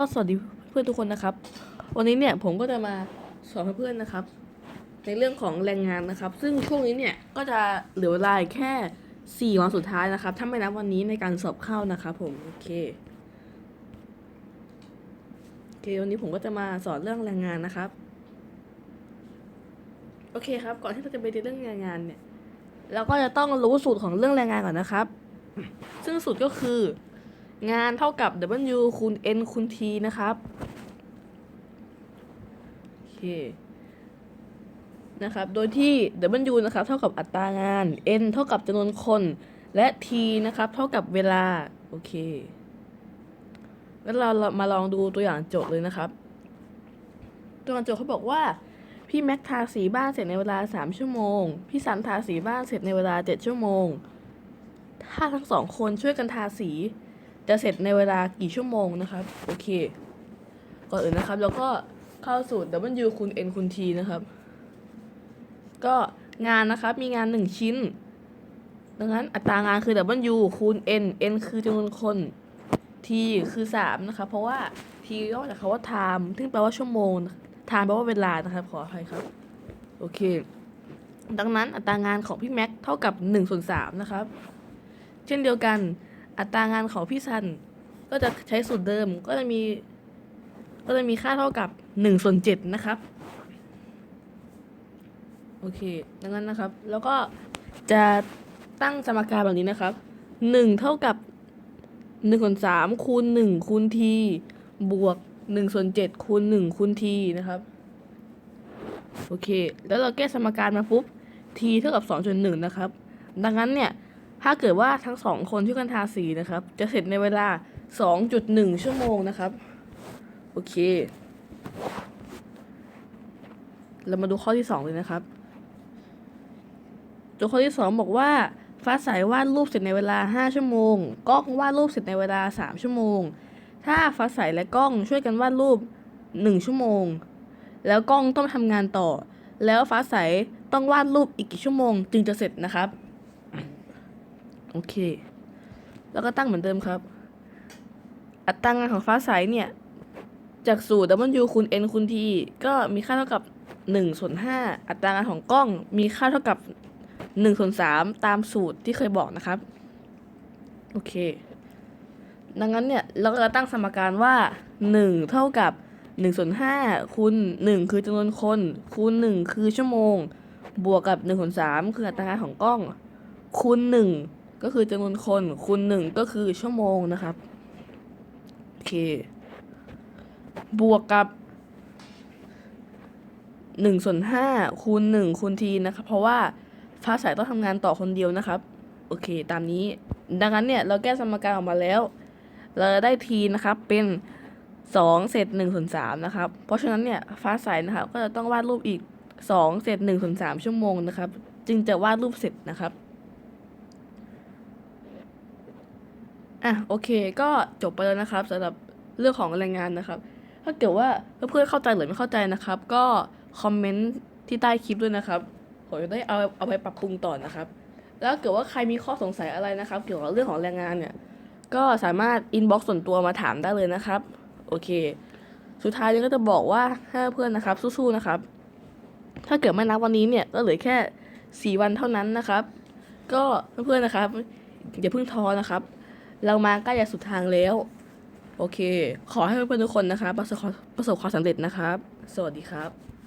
ก็สวัสดีเพื่อนทุกคนนะครับ วันนี้เนี่ยผมก็จะมาสอนเพื่อนๆนะครับ ในเรื่องของแรงงานนะครับ ซึ่งช่วงนี้เนี่ยก็จะเหลือเวลาแค่สี่วันสุดท้ายนะครับ ถ้าไม่นับวันนี้ในการสอบเข้านะครับผมโอเคโอเควันนี้ผมก็จะมาสอนเรื่องแรงงานนะครับโอเคครับ ก่อนที่เราจะไปเรื่องแรงงานเนี่ยเราก็จะต้องรู้สูตรของเรื่องแรงงานก่อนนะครับ ซึ่งสูตรก็คือ งานเท่ากับ W คูณ N คูณ T นะครับ โอเค นะครับ โดยที่ W นะครับ เท่ากับอัตรางาน N เท่ากับจำนวนคน และ T นะครับ เท่ากับเวลา โอเค งั้นเรามาลองดูตัวอย่างโจทย์เลยนะครับ ตัวอย่างโจทย์เขาบอกว่า พี่แม็กทาสีบ้านเสร็จในเวลา 3 ชั่วโมง พี่สันทาสีบ้านเสร็จในเวลา 7 ชั่วโมง ถ้าทั้งสองคนช่วยกันทาสี จะเสร็จในเวลากี่ชั่วโมงนะครับ โอเค ก่อนอื่นนะครับ แล้วก็เข้าสูตร W คูณ N คูณ T นะครับ ก็งานนะครับมีงาน 1 ชิ้น ดังนั้นอัตรางานคือ W คูณ N N คือจำนวนคน T คือ 3 นะครับเพราะว่า T ย่อจากคำว่า time ซึ่งแปลว่าชั่วโมง time แปลว่าเวลานะครับขออภัยครับ โอเค ดังนั้นอัตรางานของพี่แม็กเท่ากับ1ส่วน3นะครับ เช่นเดียวกัน อัตรางานของพี่ซันก็จะใช้สูตรเดิมก็จะมี ก็จะมีค่าเท่ากับ1ส่วน7นะครับโอเคดังนั้นนะครับ แล้วก็จะตั้งสมการแบบนี้นะครับ 1 เท่ากับ1ส่วน3คูณ1คูณ t บวก1ส่วน7คูณ1คูณ t นะครับโอเค แล้วเราแก้สมการมาปุ๊บ t เท่ากับ2ส่วน1นะครับ ดังนั้นเนี่ย ถ้าเกิดว่าทั้งสองคนช่วยกันทาสีนะครับ จะเสร็จในเวลา 2.1 ชั่วโมงนะครับ โอเค เรามาดูข้อที่ 2 เลยนะครับตัวข้อที่ 2 บอกว่าฟ้าใสวาดรูปเสร็จในเวลา 5 ชั่วโมง กล้องวาดรูปเสร็จในเวลา 3 ชั่วโมง ถ้าฟ้าใสและกล้องช่วยกันวาดรูป 1 ชั่วโมง แล้วกล้องต้องทำงานต่อ แล้วฟ้าใสต้องวาดรูปอีกกี่ชั่วโมง จึงจะเสร็จนะครับ โอเค แล้วก็ตั้งเหมือนเดิมครับ อัตรางานของฟ้าใสเนี่ย จากสูตร W คูณ N คูณ T ก็มีค่าเท่ากับ1ส่วน5อัตรางานของกล้องมีค่าเท่ากับ1ส่วน3ตามสูตรที่เคยบอกนะครับ โอเค ดังนั้นเนี่ย เราก็จะตั้งสมการว่า 1 เท่ากับ1ส่วน5คูณ1คือจำนวนคนคูณ1คือชั่วโมง บวกกับ1ส่วน3คืออัตรางานของกล้องคูณ1 ก็คือจำนวนคนคูณ1ก็คือชั่วโมงนะครับ โอเค บวกกับ1ส่วน5คูณ1คูณทีนะครับ เพราะว่าฟ้าใสต้องทำงานต่อคนเดียวนะครับ โอเค ตามนี้ ดังนั้นเนี่ย เราแก้สมการออกมาแล้ว เราได้ทีนะครับเป็น2เศษ1ส่วน3นะครับ เพราะฉะนั้นเนี่ยฟ้าใสนะครับ ก็จะต้องวาดรูปอีก2เศษ1ส่วน3ชั่วโมงนะครับ จึงจะวาดรูปเสร็จนะครับ อะโอเค ก็จบไปแล้วนะครับสำหรับเรื่องของแรงงานนะครับ ถ้าเกิดว่าเพื่อนๆเข้าใจหรือไม่เข้าใจนะครับ ก็คอมเมนต์ที่ใต้คลิปด้วยนะครับผมจะได้เอาเอาไปปรับปรุงต่อนะครับ แล้วเกิดว่าใครมีข้อสงสัยอะไรนะครับ เกี่ยวกับเรื่องของแรงงานเนี่ยก็สามารถอินบ็อกซ์ส่วนตัวมาถามได้เลยนะครับ โอเค สุดท้ายนี้ก็จะบอกว่าให้เพื่อนนะครับ สู้ๆนะครับ ถ้าเกิดไม่นับวันนี้เนี่ยก็เหลือแค่สี่วันเท่านั้นนะครับ ก็เพื่อนๆนะครับอย่าเพิ่งท้อนะครับ เรามาใกล้จะสุดทางแล้ว โอเค ขอให้เพื่อนๆทุกคนนะครับประสบความประสบความสำเร็จนะครับ สวัสดีครับ